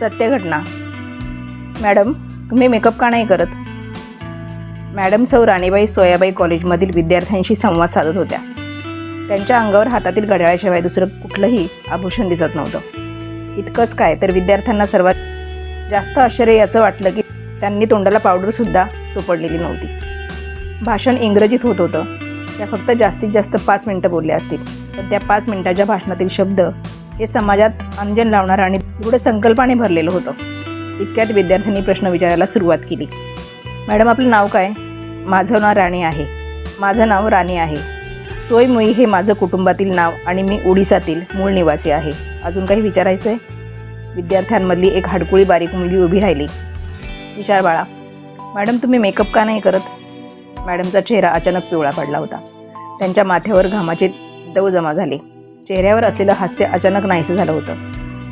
सत्य घटना मॅडम तुम्ही मेकअप का नाही करत? मॅडम सौ राणीबाई सोयाबाई कॉलेजमधील विद्यार्थ्यांशी संवाद साधत होत्या. त्यांच्या अंगावर हातातील घड्याळाशिवाय दुसरं कुठलंही आभूषण दिसत नव्हतं. इतकंच काय तर विद्यार्थ्यांना सर्वात जास्त आश्चर्य याचं वाटलं की त्यांनी तोंडाला पावडरसुद्धा चोपडलेली नव्हती. भाषण इंग्रजीत होत होतं. त्या फक्त जास्तीत जास्त पाच मिनटं बोलल्या असतील. तर त्या पाच मिनिटाच्या भाषणातील शब्द हे समाजात अंजन लावणारं आणि दृढ संकल्पाने भरलेलं होतं. इतक्यात विद्यार्थ्यांनी प्रश्न विचारायला सुरुवात केली. मॅडम आपलं नाव काय? माझं नाव राणी आहे. माझं नाव राणी आहे. सोयमुई हे माझं कुटुंबातील नाव आणि मी ओडिसातील मूळ निवासी आहे. अजून काही विचारायचं आहे विद्यार्थ्यांमधली एक हाडकुळी बारीक मुलगी उभी राहिली. विचार बाळा. मॅडम तुम्ही मेकअप का नाही करत? मॅडमचा चेहरा अचानक पिवळा पडला होता. त्यांच्या माथ्यावर घामाचे दव जमा झाले. चेहऱ्यावर असलेलं हास्य अचानक नाहीसं झालं होतं.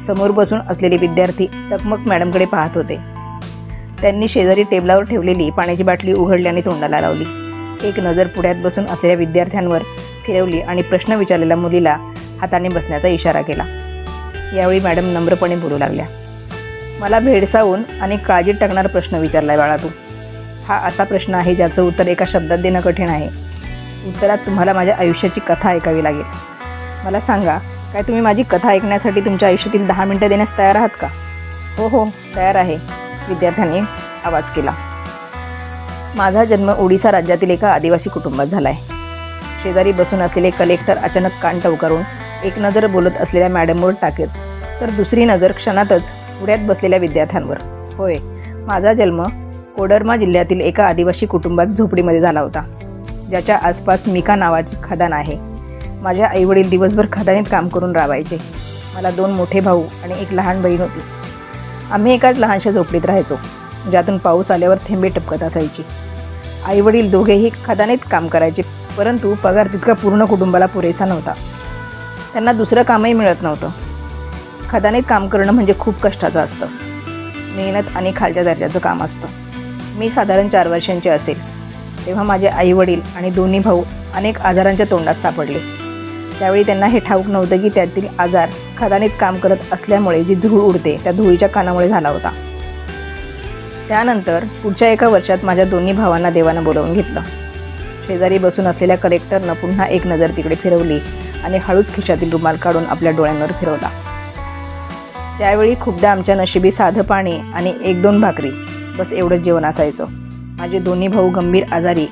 समोर बसून असलेले विद्यार्थी टकमक मॅडमकडे पाहत होते. त्यांनी शेजारी टेबलावर ठेवलेली पाण्याची बाटली उघडल्याने तोंडाला लावली. एक नजर पुढ्यात बसून असलेल्या विद्यार्थ्यांवर फिरवली आणि प्रश्न विचारलेल्या मुलीला हाताने बसण्याचा इशारा केला. यावेळी मॅडम नम्रपणे बोलू लागल्या. मला भेडसावून आणि काळजीत टाकणारा प्रश्न विचारला आहे बाळा तू. हा असा प्रश्न आहे ज्याचं उत्तर एका शब्दात देणं कठीण आहे. उत्तरात तुम्हाला माझ्या आयुष्याची कथा ऐकावी लागेल. मला सांगा काय तुम्ही माझी कथा ऐकण्यासाठी तुमच्या आयुष्यातील दहा मिनटं देण्यास तयार आहात का? हो हो तयार आहे. विद्यार्थ्यांनी आवाज केला. माझा जन्म ओडिसा राज्यातील एका आदिवासी कुटुंबात झाला आहे शेजारी बसून असलेले कलेक्टर अचानक कान टवकारून एक नजर बोलत असलेल्या मॅडमवर टाकत तर दुसरी नजर क्षणातच पुढ्यात बसलेल्या विद्यार्थ्यांवर. होय माझा जन्म कोडरमा जिल्ह्यातील एका आदिवासी कुटुंबात झोपडीमध्ये झाला होता ज्याच्या आसपास मिका नावाची खदान आहे. माझ्या आईवडील दिवसभर खदानीत काम करून राबायचे. मला दोन मोठे भाऊ आणि एक लहान बहीण होती. आम्ही एकाच लहानशा झोपडीत राहायचो ज्यातून पाऊस आल्यावर थेंबे टपकत असायची. आईवडील दोघेही खदानीत काम करायचे परंतु पगार तितका पूर्ण कुटुंबाला पुरेसा नव्हता. त्यांना दुसरं कामही मिळत नव्हतं. खदानीत काम करणं म्हणजे खूप कष्टाचं असतं. मेहनत आणि खालच्या दर्जाचं काम असतं. मी साधारण चार वर्षांचे असेल तेव्हा माझे आईवडील आणि दोन्ही भाऊ अनेक आजारांच्या तोंडात सापडले. त्यावेळी त्यांना हे ठाऊक नव्हतं की त्यातील आजार खदानीत काम करत असल्यामुळे जी धूळ उडते त्या धुळीच्या कानामुळे झाला होता. त्यानंतर पुढच्या एका वर्षात माझ्या दोन्ही भावांना देवानं बोलवून घेतलं. शेजारी बसून असलेल्या कलेक्टरनं पुन्हा एक नजर तिकडे फिरवली आणि हळूच खिशातील रुमाल काढून आपल्या डोळ्यांवर फिरवला. त्यावेळी खूपदा आमच्या नशिबी साधं पाणी आणि एक दोन भाकरी बस एवढंच जेवण असायचं. माझे दोन्ही भाऊ गंभीर आजारी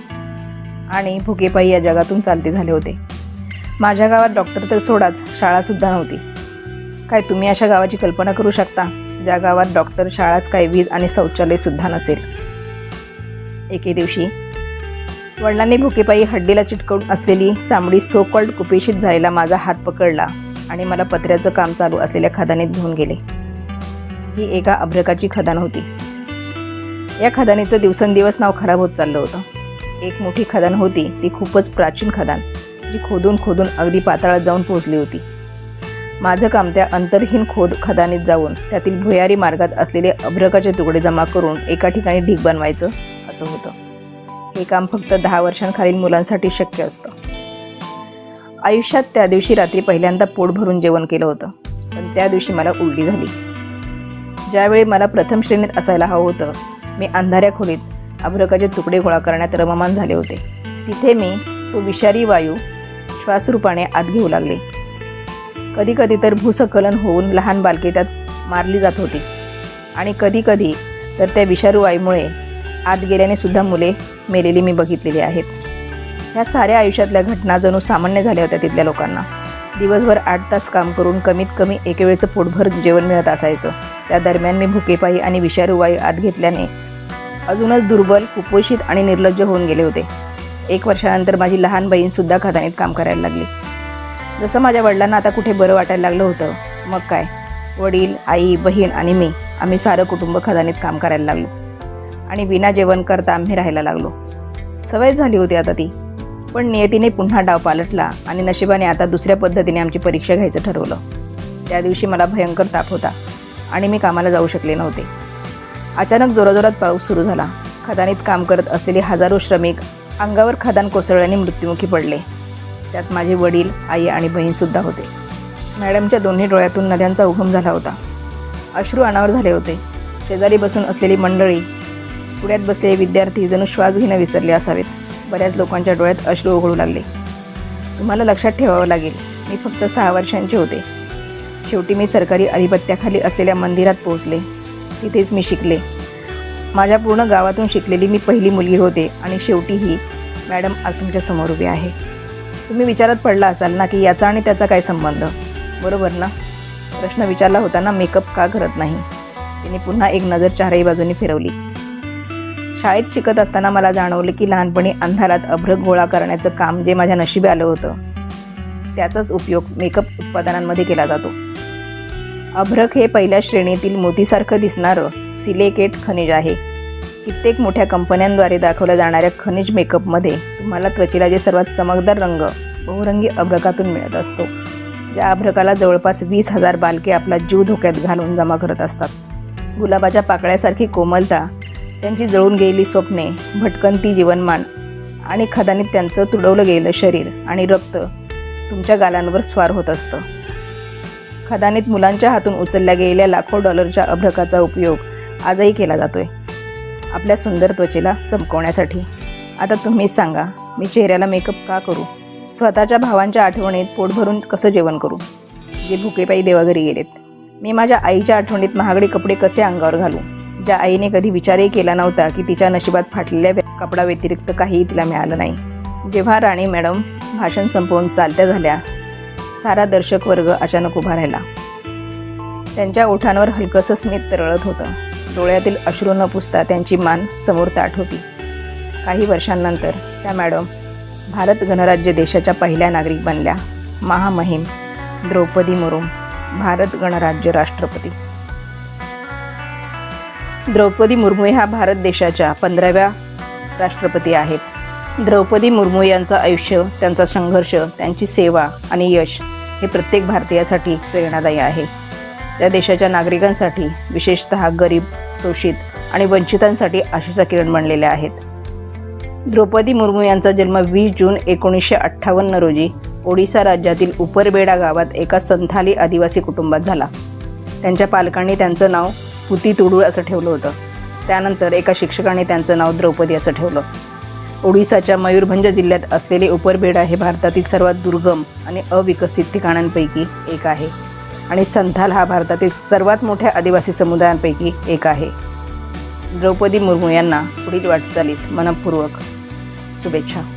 आणि भुकेपायी या जगातून चालते झाले होते. माझ्या गावात डॉक्टर तर सोडाच शाळासुद्धा नव्हती. काय तुम्ही अशा गावाची कल्पना करू शकता? ज्या गावात डॉक्टर शाळाच काय वीज आणि शौचालयसुद्धा नसेल. एके दिवशी वडिलांनी भुकेपायी हड्डीला चिटकवून असलेली चांबडी सोकॉल्ड कुपेशीत झालेला माझा हात पकडला आणि मला पत्र्याचं काम चालू असलेल्या खदानीत घेऊन गेले. ही एका अभ्रकाची खदान होती. या खदानीचं दिवसेंदिवस नाव खराब होत चाललं होतं. एक मोठी खदान होती ती खूपच प्राचीन खदान. जी खोदून खोदून अगदी पाताळात जाऊन पोहोचली होती. माझं काम त्या अंतरहीन खोद खदानीत जाऊन त्यातील भुयारी मार्गात असलेले अभ्रकाचे तुकडे जमा करून एका ठिकाणी ढीग बनवायचं असं होतं. हे काम फक्त दहा वर्षांखालील मुलांसाठी शक्य असतं. आयुष्यात त्या दिवशी रात्री पहिल्यांदा पोट भरून जेवण केलं होतं पण त्या दिवशी मला उलटी झाली. ज्यावेळी मला प्रथम श्रेणीत असायला हवं होतं मी अंधाऱ्या खोलीत अभ्रकाचे तुकडे गोळा करण्यात रममान झाले होते. तिथे मी तो विषारी वायू श्वासरूपाने आत घेऊ लागले. कधीकधी तर भूसकलन होऊन लहान बालके त्यात मारली जात होती. आणि कधीकधी तर त्या विषारू वायूमुळे आत गेल्याने सुद्धा मुले मेलेली मी बघितलेली आहेत. ह्या साऱ्या आयुष्यातल्या घटना जणू सामान्य झाल्या होत्या तिथल्या लोकांना. दिवसभर आठ तास काम करून कमीत कमी एकेवेळचं पोटभर जेवण मिळत असायचं. त्या दरम्यान मी भुकेपायी आणि विषारू वायू आत घेतल्याने अजूनच दुर्बल कुपोषित आणि निर्लज्ज होऊन गेले होते. एक वर्षानंतर माझी लहान बहीणसुद्धा खदानीत काम करायला लागली. जसं माझ्या वडिलांना आता कुठे बरं वाटायला लागलं होतं मग काय? वडील आई बहीण आणि मी आम्ही सारं कुटुंब खदानीत काम करायला लागलो. आणि विना जेवण करता आम्ही राहायला लागलो. सवय झाली होती आता ती. पण नियतीने पुन्हा डाव पालटला आणि नशिबाने आता दुसऱ्या पद्धतीने आमची परीक्षा घ्यायचं ठरवलं. त्या दिवशी मला भयंकर ताप होता आणि मी कामाला जाऊ शकले नव्हते. अचानक जोराजोरात पाऊस सुरू झाला. खदानीत काम करत असलेले हजारो श्रमिक अंगावर खदान कोसळल्याने मृत्युमुखी पडले. त्यात माझे वडील आई आणि बहीणसुद्धा होते. मॅडमच्या दोन्ही डोळ्यातून नद्यांचा उगम झाला होता. अश्रू अनावर झाले होते. शेजारी बसून असलेली मंडळी पुण्यात बसलेले विद्यार्थी जणू श्वास घेणं विसरले असावेत. बऱ्याच लोकांच्या डोळ्यात अश्रू ओघळू लागले. तुम्हाला लक्षात ठेवावं लागेल मी फक्त सहा वर्षांचे होते. शेवटी मी सरकारी अधिपत्याखाली असलेल्या मंदिरात पोहोचले. तिथेच मी शिकले. माझ्या पूर्ण गावातून शिकलेली मी पहिली मुलगी होते आणि शेवटी ही मॅडम आज तुमच्यासमोर उभी आहे. तुम्ही विचारात पडला असाल ना की याचा आणि त्याचा काय संबंध? बरोबर ना? प्रश्न विचारला होता ना मेकअप का करत नाही? तिने पुन्हा एक नजर चारही बाजूनी फिरवली. शाळेत शिकत असताना मला जाणवलं की लहानपणी अंधारात अभ्रक गोळा करण्याचं काम जे माझ्या नशिबी आलं होतं त्याचाच उपयोग मेकअप उत्पादनांमध्ये केला जातो. अभ्रक हे पहिल्या श्रेणीतील मोतीसारखं दिसणारं सिलेकेट खनिज आहे. कित्येक मोठ्या कंपन्यांद्वारे दाखवल्या जाणाऱ्या खनिज मेकअपमध्ये तुम्हाला त्वचेला जे सर्वात चमकदार रंग बहुरंगी अभ्रकातून मिळत असतो. या अभ्रकाला जवळपास वीस हजार बालके आपला जीव धोक्यात घालून जमा करत असतात. गुलाबाच्या पाकळ्यासारखी कोमलता त्यांची जळून गेलेली स्वप्ने भटकंती जीवनमान आणि खदानीत त्यांचं तुडवलं गेलेलं शरीर आणि रक्त तुमच्या गालांवर स्वार होत असतं. खदानीत मुलांच्या हातून उचलल्या गेलेल्या लाखो डॉलरच्या अभ्रकाचा उपयोग आजही केला जातो आहे आपल्या सुंदर त्वचेला चमकवण्यासाठी. आता तुम्हीच सांगा मी चेहऱ्याला मेकअप का करू? स्वतःच्या भावांच्या आठवणीत पोट भरून कसं जेवण करू? जे भुकेपायी देवाघरी गेलेत. मी माझ्या आईच्या आठवणीत महागडे कपडे कसे अंगावर घालू? ज्या आईने कधी विचारही केला नव्हता की तिच्या नशिबात फाटलेल्या व्य- कपडाव्यतिरिक्त काहीही तिला मिळालं नाही. जेव्हा राणी मॅडम भाषण संपवून चालत्या झाल्या सारा दर्शक वर्ग अचानक उभा राहिला. त्यांच्या ओठांवर हलकंसं स्मित तरळत होतं. डोळ्यातील अश्रू न पुसता त्यांची मान समोर ताट होती. काही वर्षांनंतर त्या मॅडम भारत गणराज्य देशाच्या पहिल्या नागरिक बनल्या. महामहिम द्रौपदी मुर्मू भारत गणराज्य राष्ट्रपती. द्रौपदी मुर्मू ह्या भारत देशाच्या पंधराव्या राष्ट्रपती आहेत. द्रौपदी मुर्मू यांचं आयुष्य त्यांचा संघर्ष त्यांची सेवा आणि यश हे प्रत्येक भारतीयासाठी प्रेरणादायी आहे. त्या देशाच्या नागरिकांसाठी विशेषतः गरीब शोषित आणि वंचितांसाठी आशेचा किरण बनलेल्या आहेत. द्रौपदी मुर्मू यांचा जन्म वीस जून एकोणीसशे अठ्ठावन्न रोजी ओडिसा राज्यातील उपरबेडा गावात एका संथाली आदिवासी कुटुंबात झाला. त्यांच्या पालकांनी त्यांचं नाव पुती तुडूळ असं ठेवलं होतं. त्यानंतर एका शिक्षकाने त्यांचं नाव द्रौपदी असं ठेवलं. ओडिसाच्या मयूरभंज जिल्ह्यात असलेले उपरबेडा हे भारतातील सर्वात दुर्गम आणि अविकसित ठिकाणांपैकी एक आहे. आणि संथाल हा भारतातील सर्वात मोठ्या आदिवासी समुदायांपैकी एक आहे. द्रौपदी मुर्मू यांना पुढील वाटचालीस मनपूर्वक शुभेच्छा.